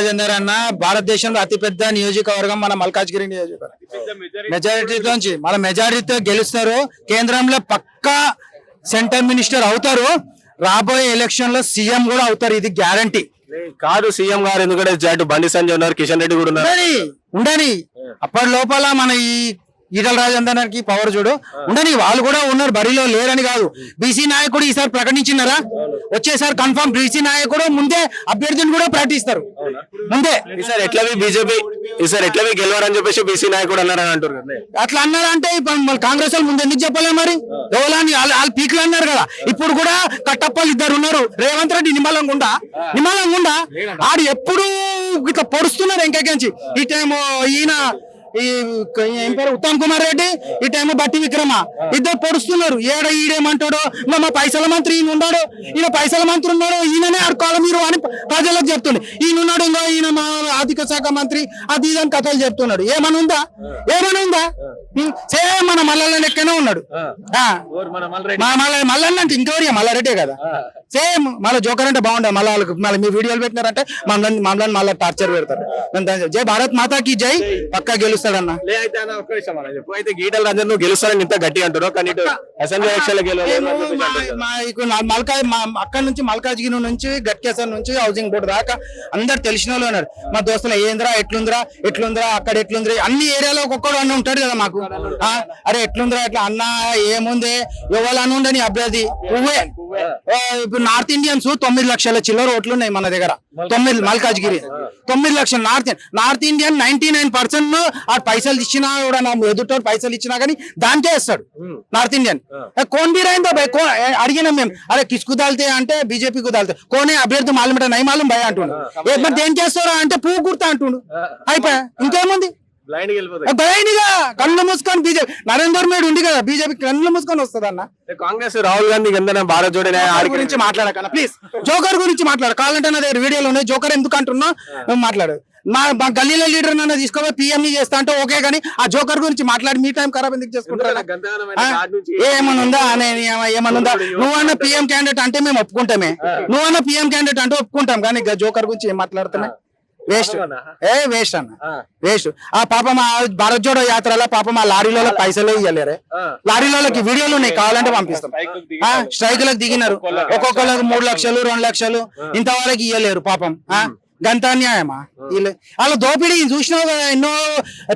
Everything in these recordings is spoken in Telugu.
రాజేందర్ అన్న భారతదేశంలో అతిపెద్ద నియోజకవర్గం మన మల్కాజ్గిరి నియోజకవర్గం. మెజారిటీతో నుంచి మన మెజారిటీతో గెలుస్తారు. కేంద్రంలో పక్కా సెంటర్ మినిస్టర్ అవుతారు. రాబోయే ఎలక్షన్లో సీఎం కూడా అవుతారు ఇది గ్యారంటీ కాదు సీఎం గారు ఎందుకంటే బండి సంజయ్ ఉన్నారు కిషన్ రెడ్డి కూడా ఉన్నారు. ఉండని ఉండని అప్పటి లోపల మన ఈ ఈటల రాజేందర్కి పవర్ చూడు. ఉండని వాళ్ళు కూడా ఉన్నారు బరిలో లేరని కాదు. బీసీ నాయకుడు ఈసారి ప్రకటించినారా వచ్చేసారి కన్ఫర్మ్ బీసీ నాయకుడు ముందే అభ్యర్థిని కూడా ప్రకటిస్తారు. ముందే. ఈసారి ఎట్లవి బీజేపీ ఈసారి ఎట్లవి గెలవరని చెప్పేసి బీసీ నాయకుడు అన్నారని అంటారు కదా అట్లా అన్నారంటే ఇప్పుడు కాంగ్రెస్ వాళ్ళు ముందు ఎందుకు చెప్పలే మరి? ఎవరని వాళ్ళు వాళ్ళు పీకులు అన్నారు కదా. ఇప్పుడు కూడా కట్టప్పలు ఇద్దరు ఉన్నారు. రేవంత్ రెడ్డి నిమ్మలంగుండా? నిమ్మలంగుండా? ఆడు ఎప్పుడు ఇట్లా పొడుస్తున్నారు ఇంకెక్కించి ఈ టైం ఈయన ఈ ఏం పేరు? ఉత్తమ్ కుమార్ రెడ్డి? ఈ టైం బట్టి విక్రమ. ఇద్దరు పొడుస్తున్నారు. ఏడ ఈడేమంటాడో? మా పైసల మంత్రి ఈయన ఉన్నాడు. ఈయన పైసల మంత్రి ఉన్నాడు. ఈయననే ఆడుకోవాలి మీరు అని ప్రజలకు చెప్తుండే. ఈయన ఉన్నాడు ఇంకో ఈయన మా ఆర్థిక శాఖ మంత్రి. అది ఇది అని కథలు చెప్తున్నాడు. ఏమని ఉందా? ఏమని ఉందా? సేమ్ మన మల్లన్న లెక్కనే ఉన్నాడు. ఆ. మా మల్ల మల్లన్న అంటే ఇంకెవరి మల్లారెడ్డే కదా. సేమ్ మళ్ళీ జోకర్ అంటే బాగుండదు మళ్ళీ వాళ్ళకి మళ్ళీ మీ వీడియోలు పెట్టినారంటే మమ్మల్ని మమ్మల్ని మళ్ళీ టార్చర్ పెడతారు. జై భారత్ మాతాకి జై. పక్కా గెలుస్తాడన్న అయితే గీటల నువ్వు గెలుస్తారని ఇంత గట్టి అంటారు కానీ ఇటు అసెంబ్లీ ఎలక్షన్ నేను మా- మా ఇక నా మల్కా మా అక్కడ నుంచి మల్కాజ్గిరి నుంచి గట్కేసర్ నుంచి హౌసింగ్ బోర్డు దాకా అందరు తెలిసిన వాళ్ళు ఉన్నారు. మా దోస్తులు ఏంద్రా ఎట్లుందిరా? ఎట్లుందిరా? అక్కడ ఎట్లుందిరా? అన్ని ఏరియాలో ఒక్కొక్కడు అన్న ఉంటాడు కదా మాకు. అరే ఎట్లుందిరా? ఎట్లా? అన్న ఏముంది? ఎవరు అని ఉండని అభ్యర్థి? పువ్వే ఆ, ఇప్పుడు నార్త్ ఇండియన్స్ తొమ్మిది లక్షల చిల్లర ఓట్లు ఉన్నాయి మన దగ్గర. తొమ్మిది మల్కాజ్గిరి. తొమ్మిది లక్షలు. North north Indian ninety nine percent ఆ పైసలు ఇచ్చినా కూడా నా ఎదుట పైసలు ఇచ్చినా కానీ దానికే వేస్తాడు. నార్త్ ఇండియన్ కోన్ బి రాయిందా కో అడిగినాం మేము. అరే కిసుకు కుదాలితే అంటే బీజేపీ కుదాలితే కోనే అభ్యర్థి మాలమిట నై మాలం భయ అంటుండు. మరి ఏం వేస్తారా అంటే పువ్వు కుర్తా అంటుండు. అయిపోయా? ఇంకేముంది? భయంగా కళ్ళు మూసుకొని బీజేపీ నరేందర్ మీడు ఉంది కదా బీజేపీ కళ్ళు మూసుకొని వస్తుంది అన్న కాంగ్రెస్ రాహుల్ గాంధీ కింద భారత్ జోడనే గురించి మాట్లాడకన్నా ప్లీజ్ జోకర్ గురించి మాట్లాడు. కావాలంటే నా దగ్గర వీడియోలు ఉన్నాయి. జోకర్ ఎందుకు అంటున్నా? మాట్లాడు. మా మా గల్లీలో లీడర్ నన్ను తీసుకోపోయి పిఎం చేస్తా అంటే ఓకే కానీ ఆ జోకర్ గురించి మాట్లాడి మీ టైం ఖరాబ్ ఎందుకు చేసుకుంటారా ఏమన్నా ఉందా? నువ్వన్న పిఎం క్యాండిడేట్ అంటే మేము ఒప్పుకుంటామే. నువ్వన్న పిఎం క్యాండిడేట్ అంటే ఒప్పుకుంటాం కానీ జోకర్ గురించి ఏం మాట్లాడుతున్నా వేస్ట్. ఏ వేస్ట్ అన్న. వేస్ట్. ఆ పాపం ఆ భారత్ జోడో యాత్రలో పాపం ఆ లారీలలో పైసలు ఇవ్వలేరే లారీలలోకి వీడియోలు ఉన్నాయి కావాలంటే పంపిస్తాం. ఆ, స్ట్రైకులకు దిగినారు. ఒక్కొక్కరికి మూడు లక్షలు రెండు లక్షలు ఇంతవరకు ఇవ్వలేరు పాపం. ఆ, గంత అన్యాయమా వీళ్ళు వాళ్ళ దోపిడీ చూసినావు కదా ఎన్నో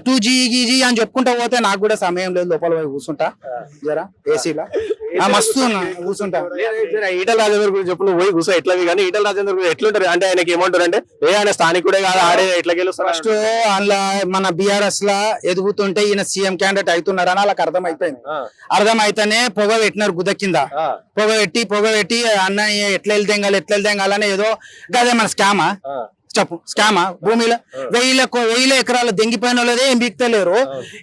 టూ జీ గీజీ అని చెప్పుకుంటా పోతే నాకు కూడా సమయం లేదు లోపల పోయి కూర్చుంటా. జరా ఏసీలో? మస్తు కూర్చుంటా. ఈటల రాజేంద్ర గురించి చెప్పు నువ్వు పోయి కూర్చో ఎట్లవి కానీ ఈటల రాజేంద్ర గురించి ఎట్లుంటారు? అంటే ఆయనకి ఏమంటారు అంటే ఏ ఆయన స్థానికుడే కాదు ఆడే ఎట్లా గెలుస్తారు ఫస్ట్ అందులో మన బిఆర్ఎస్ లా ఎదుగుతుంటే ఈయన సీఎం క్యాండిడేట్ అవుతున్నారు అని వాళ్ళకి అర్థం అయిపోయింది అర్థం అయితేనే పొగ పెట్టినారు గుద కింద. పొగ పెట్టి పొగ పెట్టి అన్న ఎట్లా వెళ్తేంగాలి ఎట్లా వెళ్తేంగాలని ఏదో గదే మన స్కామా? చెప్పు. స్కామా? భూమిలో వెయ్యి వెయ్యి ఎకరాలు దెంగిపోయిన వాళ్ళదే ఏం బిక్తలేరు?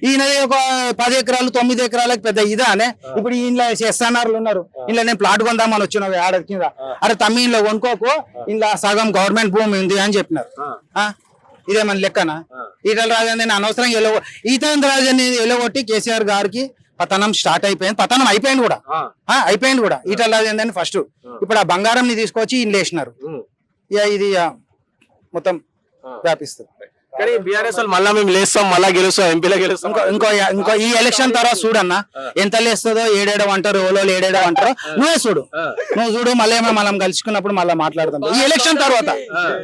ఈయనది ఒక పది ఎకరాలు తొమ్మిది ఎకరాలకు పెద్ద ఇదానే. ఇప్పుడు ఈయన ఎస్ఎన్ఆర్లు ఉన్నారు. ఇలా నేను ప్లాట్ కొందామని వచ్చిన ఆడ కింద. అరే తమ్మి ఇంట్లో కొనుక్కోకు. ఇలా సగం గవర్నమెంట్ భూమి ఉంది అని చెప్పినారు. ఆ? ఇదే మన లెక్కన? ఈటల రాజేంద్ర అనవసరంగా ఎలవ ఈతల రాజని ఎలగొట్టి కేసీఆర్ గారికి పతనం స్టార్ట్ అయిపోయింది. పతనం అయిపోయింది కూడా. అయిపోయింది కూడా. ఈటల రాజేంద్ర ఫస్ట్ ఇప్పుడు ఆ బంగారం ని తీసుకొచ్చి ఇండ్లు వేసినారు ఇది మొత్తం వ్యాపిస్తుంది. కానీ బీఆర్ఎస్ వాళ్ళు మళ్ళా మేము లేస్తాం మళ్ళా గెలుస్తాం ఎంపీలో గెలుస్తాం. ఇంకో ఇంకో ఈ ఎలక్షన్ తర్వాత చూడన్న. ఎంత లేస్తుందో ఏడేడో అంటారు ఓలో ఏడేడో అంటారు. నువ్వే చూడు. నువ్వు చూడు మళ్ళీ ఏమో మనం కలుసుకున్నప్పుడు మళ్ళీ మాట్లాడదాం. ఈ ఎలక్షన్ తర్వాత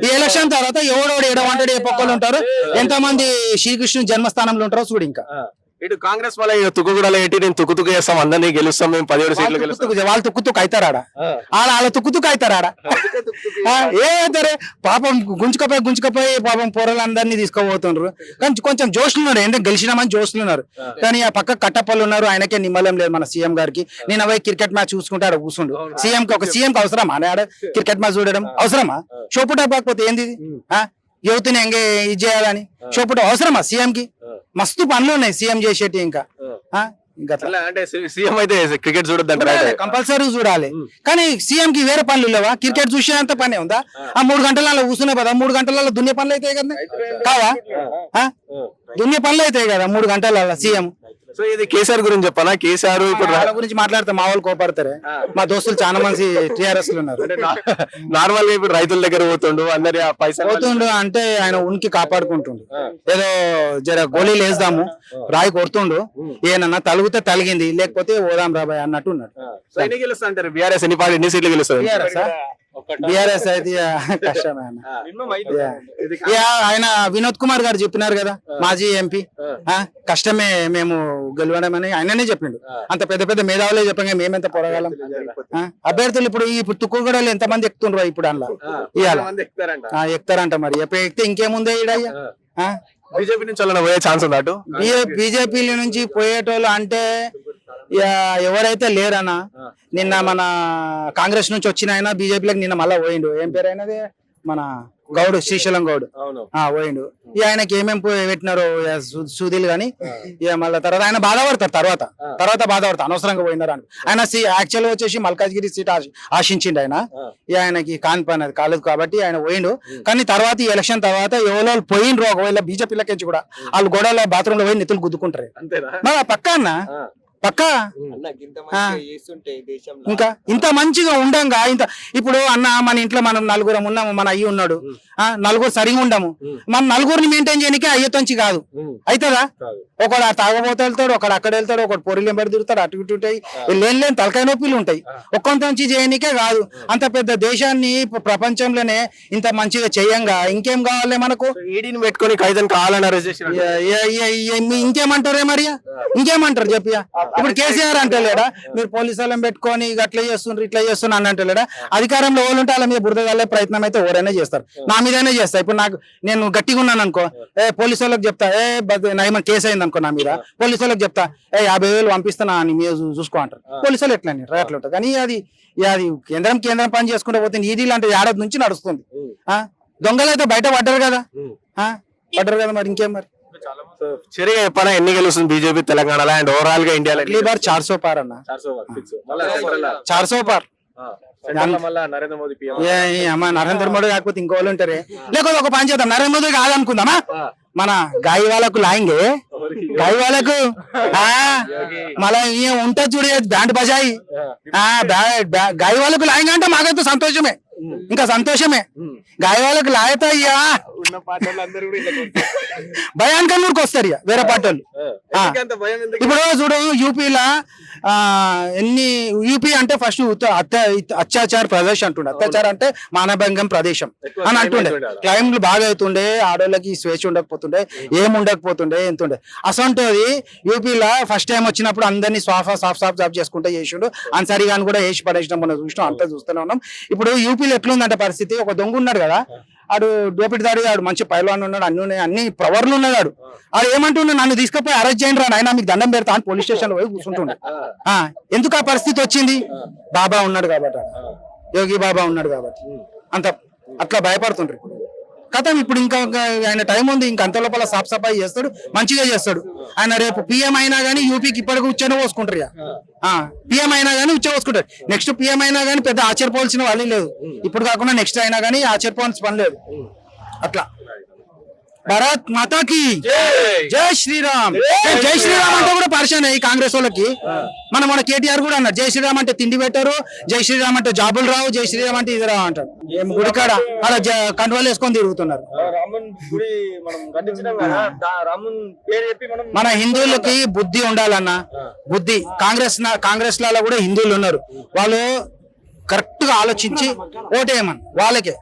ఈ ఎలక్షన్ తర్వాత ఎవడోడు ఏడవంటాడు ఏ పక్కలు ఉంటారు? ఎంత మంది శ్రీకృష్ణుని జన్మస్థానంలో ఉంటారో చూడు ఇంకా. ఇటు కాంగ్రెస్ వాళ్ళ తుక్కుగూడలో ఎట్టి నేను తుక్కు తుక్కు చేస్తాం అందరినీ గెలుస్తాం మేము పదిహేడు సీట్లు వాళ్ళు గెలుస్తాం. తుక్కు- వాళ్ళు తుక్కు తుక్కు అవుతారాడ? వాళ్ళ వాళ్ళ తుక్కు తుక్కు అవుతారాడ? ఏ అవుతారే? పాపం గుంజుకపోయి గుంజుకపోయి పాపం పొరలందరినీ తీసుకోబోతున్నారు కానీ కొంచెం జోష్లు ఉన్నారు. ఏంటంటే గెలిచినామని జోష్లు ఉన్నారు. కానీ ఆ పక్క కట్టపల్లి ఉన్నారు. ఆయనకే నిమ్మలం లేదు మన సీఎం గారికి. నేను అవే క్రికెట్ మ్యాచ్ చూసుకుంటే ఆడ కూర్చుండు సీఎం కి ఒక సీఎం కి అవసరమా? ఆడ క్రికెట్ మ్యాచ్ చూడడం అవసరమా? షోపుట కాకపోతే ఏంది యువతిని ఎంగే ఇది చేయాలని. షోపుట అవసరమా సీఎం కి మస్తు పనులు ఉన్నాయి సీఎం చేసేటి ఇంకా. అంటే సీఎం అయితే క్రికెట్ కంపల్సరీ చూడాలి. కానీ సీఎం కి వేరే పనులు లేవా? క్రికెట్ చూసేంత పనే ఉందా? ఆ. మూడు గంటలలో కూర్చునే కదా మూడు గంటలలో దున్య పనులు అవుతాయి కదా? కావా? ఆ? దున్య పనులు అవుతాయి కదా మూడు గంటలలో సీఎం? సో ఇది కేసీఆర్ గురించి చెప్పాలా? కేసీఆర్ ఇప్పుడు వాళ్ళ గురించి మాట్లాడితే మా వాళ్ళు కోపడతారే? మా దోస్తులు చాలా మంది టిఆర్ఎస్లో ఉన్నారు నార్మల్గా ఇప్పుడు రైతుల దగ్గర పోతుండు అందరి ఆ పైసలు పోతుండు అంటే ఆయన ఉనికి కాపాడుకుంటుండు. ఏదో జర గోళీలు వేద్దాము రాయి కొడుతుండు ఏనన్నా తలుగుతే తలిగింది లేకపోతే ఓదాం రాబాయ్ అన్నట్టు ఉన్నాడు. సో ఎన్ని గెలుస్తా అంటారు బీఆర్ఎస్ ఎన్ని పార్టీ ఎన్ని సీట్లు గెలుస్తుంది బీఆర్ఎస్ అయితే. యా, ఆయన వినోద్ కుమార్ గారు చెప్పినారు కదా మాజీ ఎంపీ. కష్టమే మేము గెలవడం అని ఆయననే చెప్పిండు. అంత పెద్ద పెద్ద మేధావులే చెప్పంగా మేమెంత పొరగాలం? ఆ, అభ్యర్థులు ఇప్పుడు ఈ తుక్కుగూడలు ఎంత మంది ఎక్కుతుండ్రు ఇప్పుడు అందులో? ఇవాళ ఆ, ఎక్కుతారంట మరి. ఎప్పుడు ఎక్కితే ఇంకేముందే ఈడయ్యా ఆ? బీజేపీ నుంచి వాళ్ళని పోయే ఛాన్స్ ఉందా అటు? బీజేపీ నుంచి పోయేటోళ్ళు అంటే ఎవరైతే లేరన్నా నిన్న మన కాంగ్రెస్ నుంచి వచ్చిన ఆయన బీజేపీలోకి నిన్న మళ్ళా పోయిండు. ఏం పేరు అయినది మన గౌడ్ శ్రీశైలం గౌడ్. పోయిండు. ఇక ఆయనకి ఏమేం పోయి పెట్టినారో ఇక సు- సూదిలు గాని ఇక మళ్ళీ తర్వాత ఆయన బాధపడతారు తర్వాత. తర్వాత బాధపడతారు అనవసరంగా పోయినారు అని. ఆయన యాక్చువల్ వచ్చేసి మల్కాజ్గిరి సీట్ ఆశ- ఆశించిండు ఆయన. ఇక ఆయనకి కాని పని అది కాలేదు కాబట్టి ఆయన పోయిండు. కానీ తర్వాత ఈ ఎలక్షన్ తర్వాత ఎవరో పోయిండ్రు ఒకవేళ బీజేపీలకి కూడా వాళ్ళు గోడలో బాత్రూమ్లో పోయి నెత్తులు గుద్దుకుంటారు. అంతేనా? మా పక్క అన్న పక్క? అన్న ఇంత మంచిగా చేస్తుంటే దేశంలో. ఇంకా ఇంత మంచిగా ఉండంగా ఇంత ఇప్పుడు అన్న మన ఇంట్లో మనం నలుగురం ఉన్నాము మన అయ్యి ఉన్నాడు ఆ నలుగురు సరిగా ఉండము. మన నలుగురిని మెయింటైన్ చేయడానికి అయ్యతొంచి కాదు. అవుతుందా ఒకడు ఆ తాగబోతే వెళ్తాడు ఒకడు అక్కడ వెళ్తాడు ఒకడు పొరిలు ఎంబడి తిరుగుతాడు అటు ఇటు ఉంటాయి లేని లేని తలకాయ నొప్పిలు ఉంటాయి. ఒక్కొంతంచి చేయనికే కాదు. అంత పెద్ద దేశాన్ని ప్ర- ప్రపంచంలోనే ఇంత మంచిగా చేయంగా. ఇంకేం కావాలి మనకు? ఈడీని పెట్టుకొని ఖైదన్ కావాలని అరెస్ట్ చేసిన ఏ- ఏ- ఏ- ఏ- మీ ఇంకేమంటారే మరి? ఇంకేమంటారు చెప్పియా? ఇప్పుడు కేసీఆర్ అంటలేడా మీరు పోలీసు వాళ్ళని పెట్టుకొని అట్లా చేస్తుండ్రు ఇట్లా చేస్తున్నా అని అంటలేడా అధికారంలో ఎవరు ఉంటే వాళ్ళ మీద బురద ప్రయత్నం అయితే ఎవరైనా చేస్తారు. నా మీదనే చేస్తా. ఇప్పుడు నాకు నేను గట్టిగా ఉన్నాను అనుకో ఏ పోలీసు వాళ్ళకి చెప్తా ఏ నయమ కేసు అయింది అనుకో నా మీద పోలీసు వాళ్ళకి చెప్తా ఏ యాభై వేలు పంపిస్తున్నా అని మీరు చూసుకో అంటారు. పోలీసు వాళ్ళు ఎట్లా? అట్లా ఉంటుంది. కానీ అది అది కేంద్రం కేంద్రం పని చేసుకుంటే పోతే ఈడీ లాంటి ఏడాది నుంచి నడుస్తుంది. ఆ? దొంగలు అయితే బయట పడ్డారు కదా? ఆ? పడ్డారు కదా మరి ఇంకేం మరి? సో సరిగా చెప్పాలా ఎన్ని గెలుస్తుంది బీజేపీ తెలంగాణలో అండ్ ఓవరాల్గా ఇండియాలో అగ్లీ బార్ చార్ సో పార్ అన్న. చార్ సో పార్ మళ్ళా నరేంద్ర మోదీ పీఎం ఏ ఏ అమ్మ నరేంద్ర మోడీ కాకపోతే ఇంకో వాళ్ళు ఉంటారే. లేకపోతే ఒక పని చేద్దాం. నరేంద్ర మోదీ కాదనుకుందామా మన గాయ వాళ్ళకు లాయింగే గాయ వాళ్ళకు ఆ మళ్ళా ఏం ఉంటుంది చూడు బ్యాండ్ బజాయి. ఆ. బ్యా- బ్యా- గాయ వాళ్ళకు లాయింగ్ అంటే మాకైతే సంతోషమే. ఇంకా సంతోషమే. వాళ్ళకు లాయత అయ్యా. ఉన్న అందరూ కూడా భయానికన్నూరుకు వస్తారు. ఇక వేరే ఎందుకు? ఇప్పుడు చూడు యూపీలో ఆ, ఎన్ని యూపీ అంటే ఫస్ట్ అత్యాచార ప్రదేశ్ అంటుండే. అత్యాచారం అంటే మానభంగం ప్రదేశం అని అంటుండే. క్లైమ్లు బాగా అవుతుండే ఆడోళ్ళకి స్వేచ్ఛ ఉండకపోతుండే ఏం ఉండకపోతుండే ఎంతుండే. అసంటోది యూపీలో ఫస్ట్ టైం వచ్చినప్పుడు అందరినీ సాఫా సాఫ్ సాఫ్ జాబ్ చేసుకుంటే చేసిండు. అన్సారీ గాని కూడా వేసి పడేసినాం మనం చూసినాం అంతా చూస్తూనే ఉన్నాం. ఇప్పుడు యూపీలో ఎట్లుందంటే పరిస్థితి ఒక దొంగ ఉన్నాడు కదా? ఆడు దోపిడిదాడి ఆడు మంచి పైలవాన్ ఉన్నాడు అన్ని ఉన్నాయి అన్ని ప్రవర్లు ఉన్నాడు ఆడు. ఆడు ఏమంటున్నాడు నన్ను తీసుకుపోయి అరెస్ట్ చేయండి రా ఆయన మీకు దండం పెడతా అని పోలీస్ స్టేషన్ పోయి కూర్చుంటుండే. ఆ, ఎందుకు ఆ పరిస్థితి వచ్చింది? బాబా ఉన్నాడు కాబట్టి యోగి బాబా ఉన్నాడు కాబట్టి. అంత అట్లా భయపడుతుండ్రు కథం ఇప్పుడు ఇంకా ఆయన టైం ఉంది ఇంకా అంత లోపల సాఫ్ సఫాయి చేస్తాడు మంచిగా చేస్తాడు. ఆయన రేపు పిఎం అయినా కానీ యూపీకి ఇప్పటికి ఉచ్చని పోసుకుంటారు పిఎం అయినా కానీ ఉచ్చ పోసుకుంటారు. నెక్స్ట్ పిఎం అయినా కానీ పెద్ద ఆశ్చర్యపోవాల్సిన వాళ్ళు లేదు. ఇప్పుడు కాకుండా నెక్స్ట్ అయినా కానీ ఆశ్చర్యపోవాల్సిన పని లేదు. అట్లా. భరత్ మాతాకి. జై. శ్రీరామ్. జై శ్రీరామ్. అంటే కూడా పరిచయం ఈ కాంగ్రెస్ వాళ్ళకి. మన మన కేటీఆర్ కూడా అన్నారు జై శ్రీరామ్ అంటే తిండి పెట్టారు జై శ్రీరామ్ అంటే జాబులు రావు జై శ్రీరామ్ అంటే ఇది రావు అంటారు గుడికాడ అలా కంట్రోల్ వేసుకొని తిరుగుతున్నారు. మనం హిందువులకి బుద్ధి ఉండాలన్న బుద్ధి. కాంగ్రెస్ కాంగ్రెస్లలో కూడా హిందువులు ఉన్నారు. వాళ్ళు కరెక్ట్గా ఆలోచించి ఓటేయమని వాళ్ళకే.